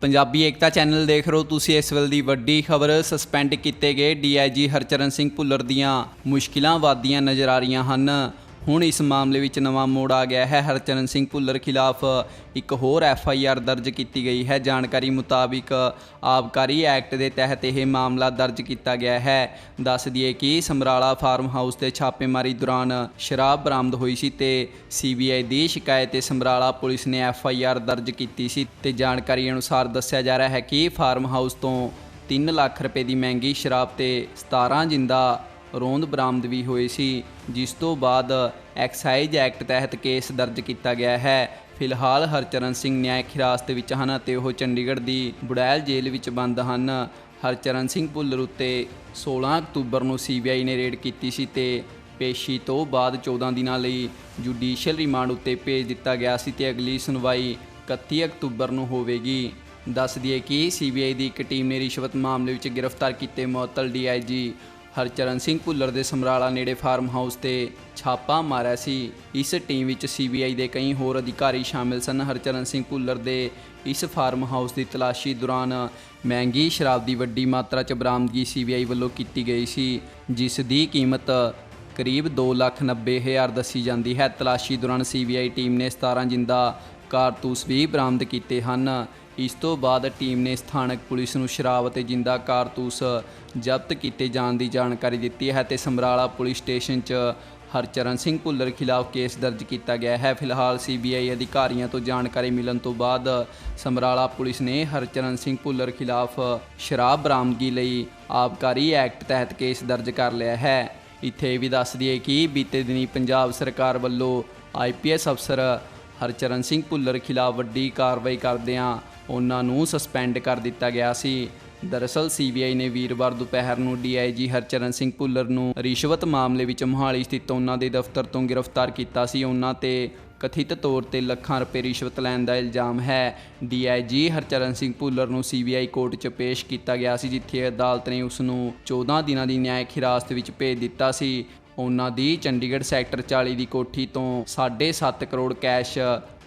ਪੰਜਾਬੀ ਏਕਤਾ channel ਦੇਖ ਰਹੇ ਹੋ ਤੁਸੀਂ ਇਸ ਵੇਲੇ ਦੀ ਵੱਡੀ ਖਬਰ। ਸਸਪੈਂਡ ਕੀਤੇ ਗਏ ਡੀਆਈਜੀ ਹਰਚਰਨ ਸਿੰਘ ਭੁੱਲਰ ਦੀਆਂ ਮੁਸ਼ਕਿਲਾਂ ਵਧਦੀਆਂ ਨਜ਼ਰ ਆ ਰਹੀਆਂ ਹਨ। ਹੁਣ ਇਸ ਮਾਮਲੇ ਵਿੱਚ ਨਵਾਂ ਮੋੜ ਆ ਗਿਆ ਹੈ। ਹਰਚਰਨ ਸਿੰਘ ਭੁੱਲਰ ਖਿਲਾਫ ਇੱਕ ਹੋਰ ਐਫ ਆਈ ਆਰ ਦਰਜ ਕੀਤੀ ਗਈ ਹੈ। ਜਾਣਕਾਰੀ ਮੁਤਾਬਿਕ ਆਬਕਾਰੀ ਐਕਟ ਦੇ ਤਹਿਤ ਇਹ ਮਾਮਲਾ ਦਰਜ ਕੀਤਾ ਗਿਆ ਹੈ। ਦੱਸ ਦਈਏ ਕਿ ਸਮਰਾਲਾ ਫਾਰਮ ਹਾਊਸ ਤੇ ਛਾਪੇਮਾਰੀ ਦੌਰਾਨ ਸ਼ਰਾਬ ਬਰਾਮਦ ਹੋਈ ਸੀ ਤੇ ਸੀਬੀਆਈ ਦੀ ਸ਼ਿਕਾਇਤ ਤੇ ਸਮਰਾਲਾ ਪੁਲਿਸ ਨੇ ਐਫ ਆਈ ਆਰ ਦਰਜ ਕੀਤੀ ਸੀ ਤੇ ਜਾਣਕਾਰੀ ਅਨੁਸਾਰ ਦੱਸਿਆ ਜਾ ਰਿਹਾ ਹੈ ਕਿ ਫਾਰਮ ਹਾਊਸ ਤੋਂ 3 ਲੱਖ ਰੁਪਏ ਦੀ ਮਹਿੰਗੀ ਸ਼ਰਾਬ ਤੇ 17 ਜਿੰਦਾ ਰੋਂਦ ਬਰਾਮਦ ਵੀ ਹੋਏ ਸੀ, ਜਿਸ ਤੋਂ ਬਾਅਦ ਐਕਸਾਈਜ਼ ਐਕਟ ਤਹਿਤ ਕੇਸ ਦਰਜ ਕੀਤਾ ਗਿਆ ਹੈ। ਫਿਲਹਾਲ ਹਰਚਰਨ ਸਿੰਘ ਨਿਆਇਕ ਹਿਰਾਸਤ ਵਿੱਚ ਹਨ ਅਤੇ ਉਹ ਚੰਡੀਗੜ੍ਹ ਦੀ ਬੁੜੈਲ ਜੇਲ੍ਹ ਵਿੱਚ ਬੰਦ ਹਨ। ਹਰਚਰਨ ਸਿੰਘ ਭੁੱਲਰ ਉੱਤੇ 16 ਅਕਤੂਬਰ ਨੂੰ ਸੀਬੀਆਈ ਨੇ ਰੇਡ ਕੀਤੀ ਸੀ ਤੇ ਪੇਸ਼ੀ ਤੋਂ ਬਾਅਦ 14 ਦਿਨਾਂ ਲਈ ਜੁਡੀਸ਼ੀਅਲ ਰਿਮਾਂਡ ਉੱਤੇ ਭੇਜ ਦਿੱਤਾ ਗਿਆ ਸੀ ਤੇ ਅਗਲੀ ਸੁਣਵਾਈ 31 ਅਕਤੂਬਰ ਨੂੰ ਹੋਵੇਗੀ। ਦੱਸ ਦਈਏ ਕਿ ਸੀਬੀਆਈ ਦੀ ਇੱਕ ਟੀਮ ਨੇ ਰਿਸ਼ਵਤ ਮਾਮਲੇ ਵਿੱਚ ਗ੍ਰਿਫਤਾਰ ਕੀਤੇ ਮੁਅੱਤਲ ਡੀਆਈਜੀ ਹਰਚਰਨ ਸਿੰਘ ਭੁੱਲਰ ਦੇ ਸਮਰਾਲਾ ਨੇੜੇ ਫਾਰਮ ਹਾਊਸ ਤੇ ਛਾਪਾ ਮਾਰਿਆ ਸੀ। ਇਸ ਟੀਮ ਵਿੱਚ ਸੀਬੀਆਈ ਦੇ ਕਈ ਹੋਰ ਅਧਿਕਾਰੀ ਸ਼ਾਮਿਲ ਸਨ। ਹਰਚਰਨ ਸਿੰਘ ਭੁੱਲਰ ਦੇ ਇਸ ਫਾਰਮ ਹਾਊਸ ਦੀ ਤਲਾਸ਼ੀ ਦੌਰਾਨ ਮਹਿੰਗੀ ਸ਼ਰਾਬ ਦੀ ਵੱਡੀ ਮਾਤਰਾ 'ਚ ਬਰਾਮਦਗੀ ਸੀਬੀਆਈ ਵੱਲੋਂ ਕੀਤੀ ਗਈ ਸੀ ਜਿਸ ਦੀ ਕੀਮਤ ਕਰੀਬ 2,90,000 ਦੱਸੀ ਜਾਂਦੀ ਹੈ। ਤਲਾਸ਼ੀ ਦੌਰਾਨ ਸੀਬੀਆਈ ਟੀਮ ਨੇ 17 ਜਿੰਦਾ ਕਾਰਤੂਸ ਵੀ ਬਰਾਮਦ ਕੀਤੇ ਹਨ। ਇਸ ਤੋਂ ਬਾਅਦ ਟੀਮ ਨੇ ਸਥਾਨਕ ਪੁਲਿਸ ਨੂੰ ਸ਼ਰਾਬ ਅਤੇ ਜਿੰਦਾ ਕਾਰਤੂਸ ਜ਼ਬਤ ਕੀਤੇ ਜਾਣ ਦੀ ਜਾਣਕਾਰੀ ਦਿੱਤੀ ਹੈ ਤੇ ਸਮਰਾਲਾ ਪੁਲਿਸ ਸਟੇਸ਼ਨ 'ਚ ਹਰਚਰਨ ਸਿੰਘ ਭੁੱਲਰ ਖਿਲਾਫ ਕੇਸ ਦਰਜ ਕੀਤਾ ਗਿਆ ਹੈ। ਫਿਲਹਾਲ ਸੀਬੀਆਈ ਅਧਿਕਾਰੀਆਂ ਤੋਂ ਜਾਣਕਾਰੀ ਮਿਲਣ ਤੋਂ ਬਾਅਦ ਸਮਰਾਲਾ ਪੁਲਿਸ ਨੇ ਹਰਚਰਨ ਸਿੰਘ ਭੁੱਲਰ ਖਿਲਾਫ ਸ਼ਰਾਬ ਬਰਾਮਦਗੀ ਲਈ ਆਬਕਾਰੀ ਐਕਟ ਤਹਿਤ ਕੇਸ ਦਰਜ ਕਰ ਲਿਆ ਹੈ। ਇੱਥੇ ਇਹ ਵੀ ਦੱਸ ਦਈਏ ਕਿ ਬੀਤੇ ਦਿਨੀ ਪੰਜਾਬ ਸਰਕਾਰ ਵੱਲੋਂ ਆਈਪੀਐਸ ਅਫਸਰ ਹਰਚਰਨ ਸਿੰਘ ਭੁੱਲਰ ਖਿਲਾਫ ਵੱਡੀ ਕਾਰਵਾਈ ਕਰਦਿਆਂ ਉਹਨਾਂ ਨੂੰ ਸਸਪੈਂਡ ਕਰ ਦਿੱਤਾ ਗਿਆ ਸੀ। ਦਰਅਸਲ ਸੀਬੀਆਈ ਨੇ ਵੀਰਵਾਰ ਦੁਪਹਿਰ ਨੂੰ ਡੀਆਈਜੀ ਹਰਚਰਨ ਸਿੰਘ ਭੁੱਲਰ ਨੂੰ ਰਿਸ਼ਵਤ ਮਾਮਲੇ ਵਿੱਚ ਮੋਹਾਲੀ ਸਥਿਤ ਉਹਨਾਂ ਦੇ ਦਫ਼ਤਰ ਤੋਂ ਗ੍ਰਿਫਤਾਰ ਕੀਤਾ ਸੀ। ਉਹਨਾਂ ਤੇ ਕਥਿਤ ਤੌਰ ਤੇ ਲੱਖਾਂ ਰੁਪਏ ਰਿਸ਼ਵਤ ਲੈਣ ਦਾ ਇਲਜ਼ਾਮ ਹੈ। ਡੀਆਈਜੀ ਹਰਚਰਨ ਸਿੰਘ ਭੁੱਲਰ ਨੂੰ ਸੀਬੀਆਈ ਕੋਰਟ 'ਚ ਪੇਸ਼ ਕੀਤਾ ਗਿਆ ਸੀ, ਜਿੱਥੇ ਅਦਾਲਤ ਨੇ ਉਸ ਨੂੰ 14 ਦਿਨਾਂ ਦੀ ਨਿਆਇਕ ਹਿਰਾਸਤ ਵਿੱਚ ਭੇਜ ਦਿੱਤਾ ਸੀ। ਉਹਨਾਂ ਦੀ ਚੰਡੀਗੜ੍ਹ ਸੈਕਟਰ 40 ਦੀ ਕੋਠੀ ਤੋਂ 7.5 ਕਰੋੜ ਕੈਸ਼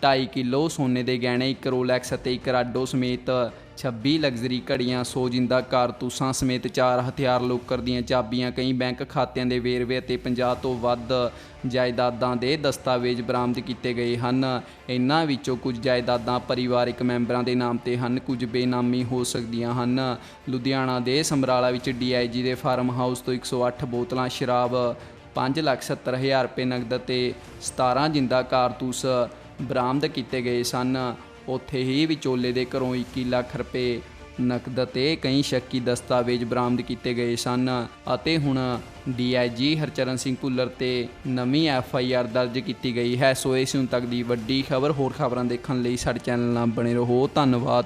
2.5 ਕਿਲੋ ਸੋਨੇ ਦੇ ਗਹਿਣੇ, ਇੱਕ ਰੋਲੈਕਸ ਅਤੇ ਇੱਕ ਰਾਡੋ ਸਮੇਤ 26 ਲਗਜ਼ਰੀ ਘੜੀਆਂ 100 ਜਿੰਦਾ ਕਾਰਤੂਸਾਂ ਸਮੇਤ ਚਾਰ ਹਥਿਆਰ ਲੋਕਰ ਦੀਆਂ ਚਾਬੀਆਂ, ਕਈ ਬੈਂਕ ਖਾਤਿਆਂ ਦੇ ਵੇਰਵੇ ਅਤੇ 50 ਤੋਂ ਵੱਧ ਜਾਇਦਾਦਾਂ ਦੇ ਦਸਤਾਵੇਜ਼ ਬਰਾਮਦ ਕੀਤੇ ਗਏ ਹਨ। ਇਨ੍ਹਾਂ ਵਿੱਚੋਂ ਕੁਝ ਜਾਇਦਾਦਾਂ ਪਰਿਵਾਰਕ ਮੈਂਬਰਾਂ ਦੇ ਨਾਮ ਤੇ ਹਨ, ਕੁਝ ਬੇਨਾਮੀ ਹੋ ਸਕਦੀਆਂ ਹਨ। ਲੁਧਿਆਣਾ ਦੇ ਸਮਰਾਲਾ ਵਿੱਚ ਡੀਆਈਜੀ ਦੇ ਫਾਰਮ ਹਾਊਸ ਤੋਂ 108 ਬੋਤਲਾਂ ਸ਼ਰਾਬ 570000 ਰੁਪਏ ਨਗਦ ਤੇ 17 ਜਿੰਦਾ ਕਾਰਤੂਸ ਬਰਾਮਦ ਕੀਤੇ ਗਏ ਸਨ। ਉੱਥੇ ਹੀ ਵਿਚੋਲੇ ਦੇ ਘਰੋਂ 21 ਲੱਖ ਰੁਪਏ ਨਕਦ ਤੇ ਕਈ ਸ਼ੱਕੀ ਦਸਤਾਵੇਜ਼ ਬਰਾਮਦ ਕੀਤੇ ਗਏ ਸਨ ਅਤੇ ਹੁਣ ਡੀਆਈਜੀ ਹਰਚਰਨ ਸਿੰਘ ਭੁੱਲਰ ਤੇ ਨਵੀਂ ਐਫਆਈਆਰ ਦਰਜ ਕੀਤੀ ਗਈ ਹੈ। ਸੋ ਇਸ ਹੁਣ ਤੱਕ ਦੀ ਵੱਡੀ ਖਬਰ ਹੋਰ ਖਬਰਾਂ ਦੇਖਣ ਲਈ ਸਾਡੇ ਚੈਨਲ ਨਾਲ ਬਣੇ ਰਹੋ। ਧੰਨਵਾਦ।